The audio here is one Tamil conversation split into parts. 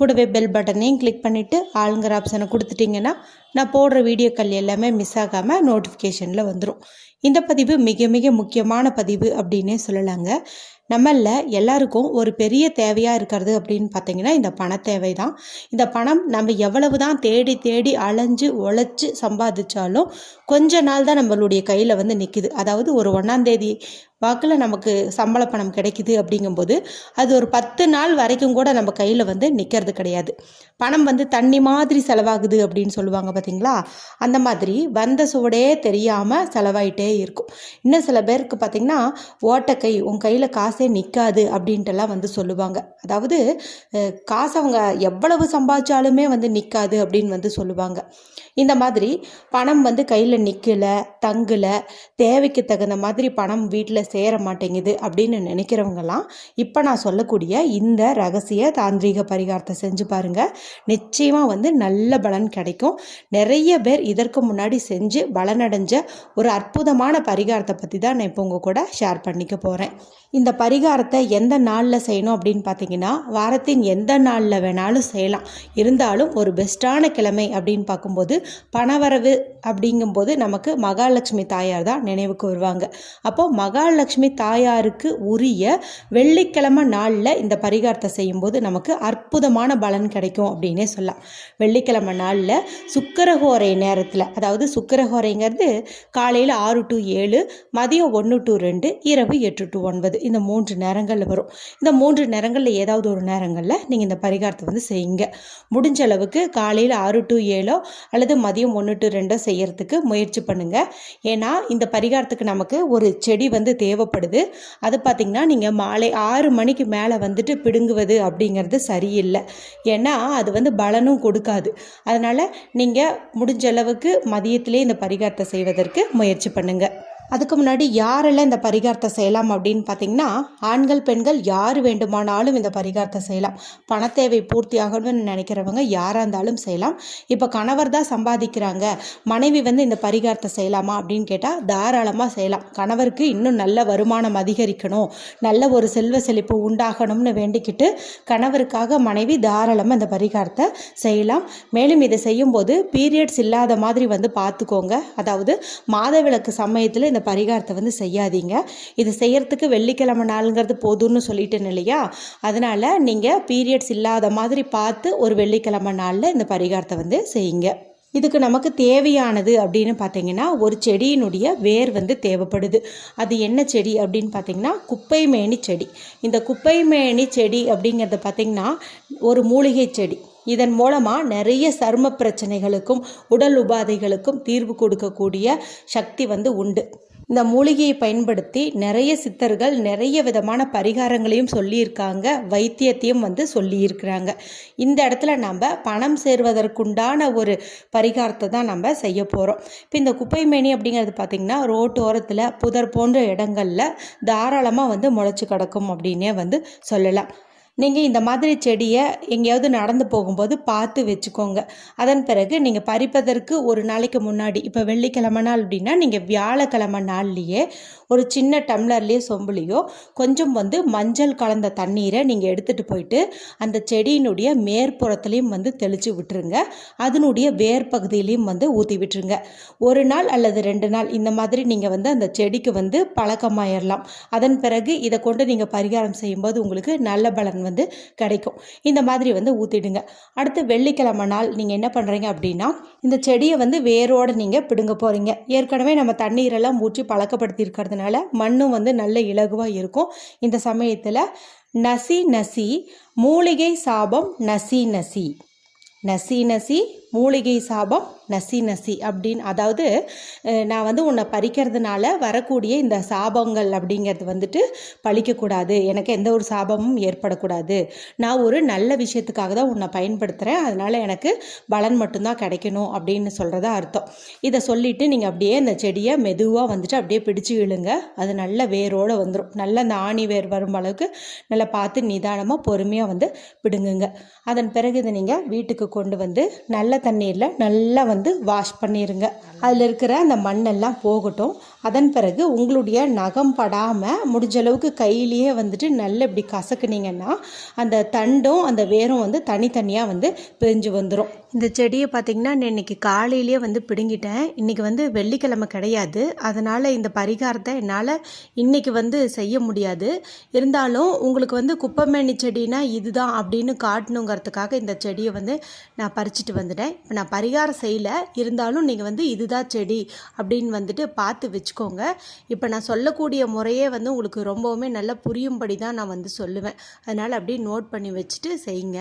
கூடவே பெல் பட்டனையும் கிளிக் பண்ணிவிட்டு ஆளுங்கிற ஆப்ஷனை கொடுத்துட்டிங்கன்னா நான் போடுற வீடியோக்கள் எல்லாமே மிஸ் ஆகாமல் நோட்டிஃபிகேஷனில் வந்துடும் இந்த பதிவு மிக மிக முக்கியமான பதிவு அப்படின்னே சொல்லலாங்க. நம்மளில் எல்லாருக்கும் ஒரு பெரிய தேவையாக இருக்கிறது அப்படின்னு பார்த்தீங்கன்னா இந்த பண தேவை தான் இந்த பணம் நம்ம எவ்வளவு தான் தேடி தேடி அலைஞ்சு உழைச்சி சம்பாதிச்சாலும் கொஞ்ச நாள் தான் நம்மளுடைய கையில் வந்து நிற்கிது அதாவது ஒரு ஒன்றாந்தேதி வாக்கில் நமக்கு சம்பள பணம் கிடைக்குது அப்படிங்கும்போது அது ஒரு பத்து நாள் வரைக்கும் கூட நம்ம கையில் வந்து நிற்கிறது கிடையாது. பணம் வந்து தண்ணி மாதிரி செலவாகுது அப்படின்னு சொல்லுவாங்க பார்த்தீங்களா அந்த மாதிரி வந்த சுவடே தெரியாமல் செலவாயிட்டே இருக்கும். இன்னும் சில பேருக்கு பார்த்திங்கன்னா ஓட்டக்கை உன் கையில் காசே நிற்காது அப்படின்ட்டுலாம் வந்து சொல்லுவாங்க. அதாவது காசு அவங்க எவ்வளவு சம்பாதிச்சாலுமே வந்து நிற்காது அப்படின்னு வந்து சொல்லுவாங்க. இந்த மாதிரி பணம் வந்து கையில் நிற்கல தங்கலை தேவைக்கு தகுந்த மாதிரி பணம் வீட்டில் சேர மாட்டேங்குது அப்படின்னு நினைக்கிறவங்கலாம் இப்போ நான் சொல்லக்கூடிய இந்த ரகசிய தாந்திரீக பரிகாரத்தை செஞ்சு பாருங்க. நிச்சயமாக வந்து நல்ல பலன் கிடைக்கும். நிறைய பேர் இதற்கு முன்னாடி செஞ்சு பலனடைஞ்ச ஒரு அற்புதமான பரிகாரத்தை பற்றி தான் நான் இப்போ உங்கள் கூட ஷேர் பண்ணிக்க போகிறேன் இந்த பரிகாரத்தை எந்த நாளில் செய்யணும் அப்படின்னு பார்த்தீங்கன்னா வாரத்தின் எந்த நாளில் வேணாலும் செய்யலாம். இருந்தாலும் ஒரு பெஸ்ட்டான கிழமை அப்படின்னு பார்க்கும்போது பணவரவு அப்படிங்கும்போது நமக்கு மகாலட்சுமி தாயார் தான் நினைவுக்கு வருவாங்க. அப்போது மகாலட்சுமி தாயாருக்கு உரிய வெள்ளிக்கிழமை நாளில் இந்த பரிகாரத்தை செய்யும்போது நமக்கு அற்புதமான பலன் கிடைக்கும் அப்படின்னே சொல்லலாம். வெள்ளிக்கிழமை நாளில் சுக்கரஹோரை நேரத்தில் அதாவது சுக்கரஹோரைங்கிறது காலையில் ஆறு டு ஏழு மதியம் ஒன்று டு ரெண்டு இரவு எட்டு டு ஒன்பது. இந்த மூன்று நேரங்களில் வரும். இந்த மூன்று நேரங்களில் ஏதாவது ஒரு நேரங்களில் நீங்கள் இந்த பரிகாரத்தை வந்து செய்யுங்க. முடிஞ்ச அளவுக்கு காலையில் ஆறு டு ஏழோ அல்லது மதியம் ஒன்று டு ரெண்டோ செய்யறதுக்கு முயற்சி பண்ணுங்கள் ஏன்னா இந்த பரிகாரத்துக்கு நமக்கு ஒரு செடி வந்து தேவைப்படுது. அது பார்த்திங்கன்னா நீங்கள் மாலை ஆறு மணிக்கு மேலே வந்துட்டு பிடுங்குவது அப்படிங்கிறது சரியில்லை. ஏன்னா அது வந்து பலனும் கொடுக்காது. அதனால் நீங்கள் முடிஞ்ச அளவுக்கு மதியத்திலே இந்த பரிகாரத்தை செய்வதற்கு முயற்சி பண்ணுங்கள் அதுக்கு முன்னாடி யாரெல்லாம் இந்த பரிகாரத்தை செய்யலாம் அப்படின்னு பார்த்தீங்கன்னா ஆண்கள் பெண்கள் யார் வேண்டுமானாலும் இந்த பரிகாரத்தை செய்யலாம். பணத்தேவை பூர்த்தி ஆகணும்னு நினைக்கிறவங்க யாராக இருந்தாலும் செய்யலாம். இப்போ கணவர் தான் சம்பாதிக்கிறாங்க. மனைவி வந்து இந்த பரிகாரத்தை செய்யலாமா அப்படின்னு கேட்டால் தாராளமாக செய்யலாம். கணவருக்கு இன்னும் நல்ல வருமானம் அதிகரிக்கணும். நல்ல ஒரு செல்வ செழிப்பு உண்டாகணும்னு வேண்டிக்கிட்டு கணவருக்காக மனைவி தாராளமாக இந்த பரிகாரத்தை செய்யலாம். மேலும் இதை செய்யும்போது பீரியட்ஸ் இல்லாத மாதிரி வந்து பார்த்துக்கோங்க. அதாவது மாதவிளக்கு சமயத்தில் இந்த பரிகாரத்தை வந்து செய்யாதீங்க. இது செய்கிறதுக்கு வெள்ளிக்கிழமை நாளுங்கிறது போதும்னு சொல்லிட்டேன் இல்லையா? அதனால் நீங்கள் பீரியட்ஸ் இல்லாத மாதிரி பார்த்து ஒரு வெள்ளிக்கிழமை நாளில் இந்த பரிகாரத்தை வந்து செய்யுங்க. இதுக்கு நமக்கு தேவையானது அப்படின்னு பார்த்தீங்கன்னா ஒரு செடியினுடைய வேர் வந்து தேவைப்படுது. அது என்ன செடி அப்படின்னு பார்த்தீங்கன்னா குப்பைமேனி செடி. இந்த குப்பைமேனி செடி அப்படிங்கிறத பார்த்தீங்கன்னா ஒரு மூலிகை செடி. இதன் மூலமாக நிறைய சரும பிரச்சனைகளுக்கும் உடல் உபாதைகளுக்கும் தீர்வு கொடுக்கக்கூடிய சக்தி வந்து உண்டு. இந்த மூலிகையை பயன்படுத்தி நிறைய சித்தர்கள் நிறைய விதமான பரிகாரங்களையும் சொல்லியிருக்காங்க வைத்தியத்தையும் வந்து சொல்லியிருக்கிறாங்க. இந்த இடத்துல நம்ம பணம் சேர்வதற்குண்டான ஒரு பரிகாரத்தை தான் நம்ம செய்ய போகிறோம் இப்போ இந்த குப்பைமேனி அப்படிங்கிறது பார்த்திங்கன்னா ரோட்டோரத்தில் புதர் போன்ற இடங்களில் தாராளமாக வந்து முளைச்சி கிடக்கும் அப்படின்னே வந்து சொல்லலாம். நீங்கள் இந்த மாதிரி செடியை எங்கேயாவது நடந்து போகும்போது பார்த்து வச்சுக்கோங்க. அதன் பிறகு நீங்கள் பறிப்பதற்கு ஒரு நாளைக்கு முன்னாடி இப்போ வெள்ளிக்கிழமை நாள் அப்படின்னா நீங்கள் வியாழக்கிழமை நாள்லேயே ஒரு சின்ன டம்ளர்லேயோ சொம்புலேயோ கொஞ்சம் வந்து மஞ்சள் கலந்த தண்ணீரை நீங்கள் எடுத்துகிட்டு போயிட்டு அந்த செடியினுடைய மேற்புறத்துலேயும் வந்து தெளித்து விட்டுருங்க. அதனுடைய வேர் பகுதியிலையும் வந்து ஊற்றி விட்டுருங்க. ஒரு நாள் அல்லது ரெண்டு நாள் இந்த மாதிரி நீங்கள் வந்து அந்த செடிக்கு வந்து பழக்கமாயிடலாம் அதன் பிறகு இதை கொண்டு நீங்கள் பரிகாரம் செய்யும்போது உங்களுக்கு நல்ல பலன் வந்து கிடைக்கும். இந்த மாதிரி வந்து ஊற்றிடுங்க அடுத்து வெள்ளிக்கிழமை நாள் நீங்கள் என்ன பண்ணுறீங்க அப்படின்னா இந்த செடியை வந்து வேரோடு நீங்கள் பிடுங்க போகிறீங்க ஏற்கனவே நம்ம தண்ணீரெல்லாம் ஊற்றி பழக்கப்படுத்தி இருக்கிறதுனால மண்ணும் வந்து நல்ல இலகுவாக இருக்கும். இந்த சமயத்தில் நசி நசி மூலிகை சாபம் நசி நசி. நசி நசி மூலிகை சாபம் நசி நசி அப்படின்னு. அதாவது நான் வந்து உன்னை பறிக்கிறதுனால வரக்கூடிய இந்த சாபங்கள் அப்படிங்கிறது வந்துட்டு பழிக்கக்கூடாது. எனக்கு எந்த ஒரு சாபமும் ஏற்படக்கூடாது. நான் ஒரு நல்ல விஷயத்துக்காக தான் உன்னை பயன்படுத்துகிறேன் அதனால் எனக்கு பலன் மட்டும்தான் கிடைக்கணும் அப்படின்னு சொல்கிறதா அர்த்தம். இதை சொல்லிவிட்டு நீங்கள் அப்படியே இந்த செடியை மெதுவாக வந்துட்டு அப்படியே பிடிச்சு இழுங்க. அது நல்ல வேரோடு வந்துடும் நல்ல அந்த ஆணி வேர் வரும் அளவுக்கு நல்லா பார்த்து நிதானமாக பொறுமையாக வந்து பிடுங்குங்க. அதன் பிறகு இதை நீங்கள் வீட்டுக்கு கொண்டு வந்து நல்ல தண்ணீரில் நல்லா வந்து வாஷ் பண்ணிடுங்க அதில் இருக்கிற அந்த மண்ணெல்லாம் போகட்டும். அதன் பிறகு உங்களுடைய நகம் படாமல் முடிஞ்ச அளவுக்கு கையிலேயே வந்துட்டு நல்ல இப்படி கசக்குனீங்கன்னா அந்த தண்டும் அந்த வேரும் வந்து தனித்தனியாக வந்து பிரிஞ்சு வந்துடும் இந்த செடியை பார்த்திங்கன்னா நான் இன்னைக்கு காலையிலேயே வந்து பிடுங்கிட்டேன். இன்றைக்கி வந்து வெள்ளிக்கிழமை கிடையாது. அதனால் இந்த பரிகாரத்தை என்னால் இன்றைக்கி வந்து செய்ய முடியாது. இருந்தாலும் உங்களுக்கு வந்து குப்பைமேனி செடினா இதுதான் அப்படின்னு காட்டணுங்கிறதுக்காக இந்த செடியை வந்து நான் பறிச்சுட்டு வந்துட்டேன். இப்போ நான் பரிகாரம் செய்யலை. இருந்தாலும் நீங்கள் வந்து இதுதான் செடி அப்படின்னு வந்துட்டு பார்த்து வச்சு வச்சுக்கோங்க. இப்போ நான் சொல்லக்கூடிய முறையே வந்து உங்களுக்கு ரொம்பவுமே நல்லா புரியும்படி தான் நான் வந்து சொல்லுவேன். அதனால் அப்படியே நோட் பண்ணி வச்சுட்டு செய்யுங்க.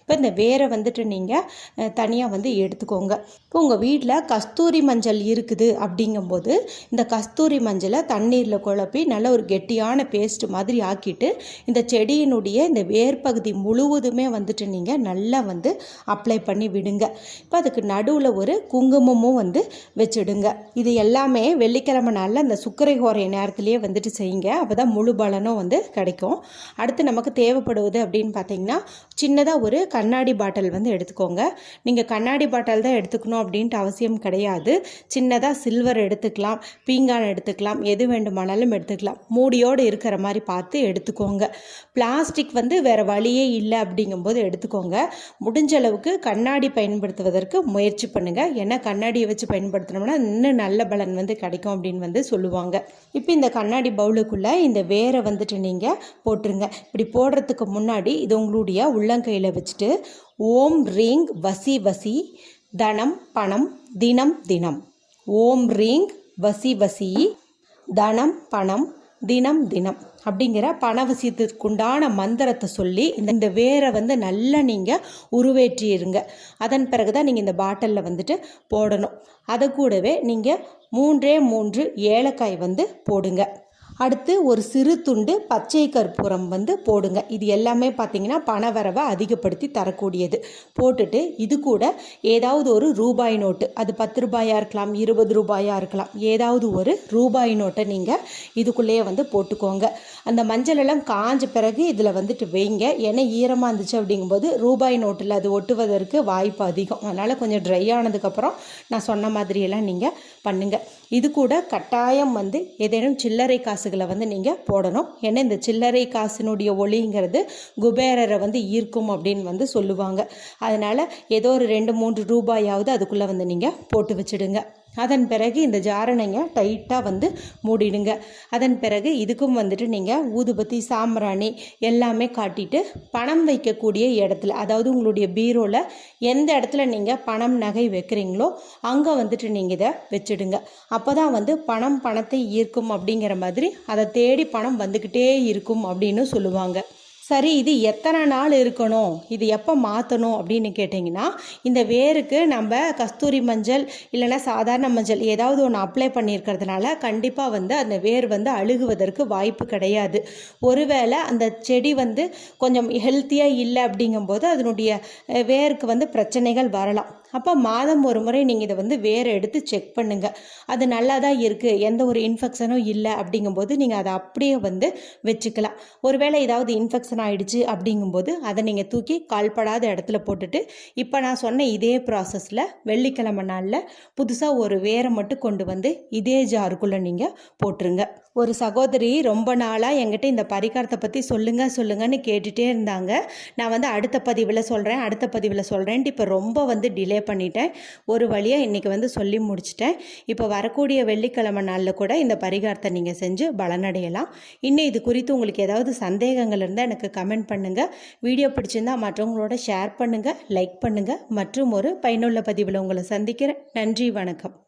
இப்போ இந்த வேரை வந்துட்டு நீங்கள் தனியாக வந்து எடுத்துக்கோங்க. இப்போ உங்கள் வீட்டில் கஸ்தூரி மஞ்சள் இருக்குது அப்படிங்கும்போது இந்த கஸ்தூரி மஞ்சளை தண்ணீரில் குழப்பி நல்ல ஒரு கெட்டியான பேஸ்ட் மாதிரி ஆக்கிட்டு இந்த செடியினுடைய இந்த வேர் பகுதி முழுவதுமே வந்துட்டு நீங்கள் நல்லா வந்து அப்ளை பண்ணி விடுங்க. இப்போ அதுக்கு நடுவில் ஒரு குங்குமமும் வந்து வச்சுடுங்க. இது எல்லாமே வெள்ளிக்கிழமை நாளில் அந்த சுக்கரை ஹோரை நேரத்துலேயே வந்துட்டு செய்யுங்க. அப்போ தான் முழு பலனும் வந்து கிடைக்கும். அடுத்து நமக்கு தேவைப்படுவது அப்படின்னு பார்த்தீங்கன்னா சின்னதாக ஒரு கண்ணாடி பாட்டில் வந்து எடுத்துக்கோங்க. நீங்கள் கண்ணாடி பாட்டில் தான் எடுத்துக்கணும் அப்படின்ட்டு அவசியம் கிடையாது. சின்னதாக சில்வர் எடுத்துக்கலாம் பீங்கான் எடுத்துக்கலாம் எது வேண்டுமானாலும் எடுத்துக்கலாம். மூடியோடு இருக்கிற மாதிரி பார்த்து எடுத்துக்கோங்க. பிளாஸ்டிக் வந்து வேறு வழியே இல்லை அப்படிங்கும்போது எடுத்துக்கோங்க. முடிஞ்ச அளவுக்கு கண்ணாடி பயன்படுத்துவதற்கு முயற்சி பண்ணுங்கள் ஏன்னா கண்ணாடியை வச்சு பயன்படுத்தினோம்னா இன்னும் நல்ல பலன் வந்து கிடைக்கும் அப்படின்னு வந்து சொல்லுவாங்க. இப்போ இந்த கண்ணாடி பவுலுக்குள்ளே இந்த வேரை வந்துட்டு நீங்கள் போட்டுருங்க. இப்படி போடுறதுக்கு முன்னாடி இது உங்களுடைய உள்ளங்கையில் வச்சுட்டு ஓம் ரீங் வசி வசி தனம் பணம் தினம் தினம். ஓம் ரீங் வசி வசி தனம் பணம் தினம் தினம். அப்படிங்கிற பணவசியத்திற்குண்டான மந்திரத்தை சொல்லி இந்த வேரை வந்து நல்லா நீங்கள் உருவேற்றிடுங்க அதன் பிறகு தான் நீங்கள் இந்த பாட்டிலில் வந்துட்டு போடணும். அதை கூடவே நீங்கள் மூன்றே மூன்று ஏலக்காய் வந்து போடுங்க. அடுத்து ஒரு சிறு துண்டு பச்சை கற்பூரம் வந்து போடுங்க. இது எல்லாமே பார்த்தீங்கன்னா பணவரவை அதிகப்படுத்தி தரக்கூடியது. போட்டுட்டு இது கூட ஏதாவது ஒரு ரூபாய் நோட்டு அது பத்து ரூபாயாக இருக்கலாம் இருபது ரூபாயாக இருக்கலாம் ஏதாவது ஒரு ரூபாய் நோட்டை நீங்கள் இதுக்குள்ளேயே வந்து போட்டுக்கோங்க. அந்த மஞ்சள் எல்லாம் காஞ்ச பிறகு இதில் வந்துட்டு வைங்க. ஏன்னா ஈரமாக இருந்துச்சு அப்படிங்கும்போது ரூபாய் நோட்டில் அது ஒட்டுவதற்கு வாய்ப்பு அதிகம். அதனால் கொஞ்சம் ட்ரை ஆனதுக்கப்புறம் நான் சொன்ன மாதிரியெல்லாம் நீங்கள் பண்ணுங்கள் இது கூட கட்டாயம் வந்து ஏதேனும் சில்லறை காசுகளை வந்து நீங்கள் போடணும். ஏன்னா இந்த சில்லறை காசினுடைய ஒளிங்கிறது குபேரரை வந்து ஈர்க்கும் அப்படின்னு வந்து சொல்லுவாங்க. அதனால் ஏதோ ஒரு ரெண்டு மூன்று ரூபாயாவது அதுக்குள்ளே வந்து நீங்கள் போட்டு வச்சுடுங்க. அதன் பிறகு இந்த ஜாரணையை டைட்டாக வந்து மூடிடுங்க. அதன் பிறகு இதுக்கும் வந்துட்டு நீங்கள் ஊதுபத்தி சாம்பிராணி எல்லாமே காட்டிட்டு பணம் வைக்கக்கூடிய இடத்துல அதாவது உங்களுடைய பீரோவில் எந்த இடத்துல நீங்கள் பணம் நகை வைக்கிறீங்களோ அங்கே வந்துட்டு நீங்கள் இதை வச்சுடுங்க. அப்போ தான் வந்து பணம் பணத்தை ஈர்க்கும் அப்படிங்கிற மாதிரி அதை தேடி பணம் வந்துக்கிட்டே இருக்கும் அப்படின்னு சொல்லுவாங்க. சரி இது எத்தனை நாள் இருக்கணும்? இது எப்போ மாற்றணும் அப்படின்னு கேட்டிங்கன்னா இந்த வேருக்கு நம்ம கஸ்தூரி மஞ்சள் இல்லைன்னா சாதாரண மஞ்சள் ஏதாவது ஒன்று அப்ளை பண்ணியிருக்கிறதுனால கண்டிப்பாக வந்து அந்த வேர் வந்து அழுகுவதற்கு வாய்ப்பு கிடையாது. ஒருவேளை அந்த செடி வந்து கொஞ்சம் ஹெல்த்தியாக இல்லை அப்படிங்கும்போது அதனுடைய வேருக்கு வந்து பிரச்சனைகள் வரலாம். அப்போ மாதம் ஒரு முறை நீங்கள் இதை வந்து வேறு எடுத்து செக் பண்ணுங்கள் அது நல்லா தான் இருக்குது எந்த ஒரு இன்ஃபெக்ஷனும் இல்லை அப்படிங்கும்போது நீங்கள் அதை அப்படியே வந்து வச்சுக்கலாம். ஒருவேளை ஏதாவது இன்ஃபெக்ஷன் ஆகிடுச்சு அப்படிங்கும்போது அதை நீங்கள் தூக்கி கால்படாத இடத்துல போட்டுட்டு இப்போ நான் சொன்ன இதே ப்ராசஸில் வெள்ளிக்கிழமை நாளில் புதுசாக ஒரு வேரை மட்டும் கொண்டு வந்து இதே ஜாருக்குள்ளே நீங்கள் போட்டுருங்க. ஒரு சகோதரி ரொம்ப நாளாக என்கிட்ட இந்த பரிகாரத்தை பற்றி சொல்லுங்கள் சொல்லுங்கன்னு கேட்டுகிட்டே இருந்தாங்க. நான் வந்து அடுத்த பதிவில் சொல்கிறேன் அடுத்த பதிவில் சொல்கிறேன்ட்டு இப்போ ரொம்ப வந்து டிலே பண்ணிட்டேன். ஒரு வழியாக இன்றைக்கி வந்து சொல்லி முடிச்சிட்டேன். இப்போ வரக்கூடிய வெள்ளிக்கிழமை நாளில் கூட இந்த பரிகாரத்தை நீங்கள் செஞ்சு பலனடையலாம். இன்னும் இது குறித்து உங்களுக்கு ஏதாவது சந்தேகங்கள் இருந்தால் எனக்கு கமெண்ட் பண்ணுங்கள் வீடியோ பிடிச்சிருந்தால் மற்றவங்களோட ஷேர் பண்ணுங்கள் லைக் பண்ணுங்கள் மற்றும் ஒரு பயனுள்ள பதிவில் உங்களை சந்திக்கிறேன். நன்றி வணக்கம்.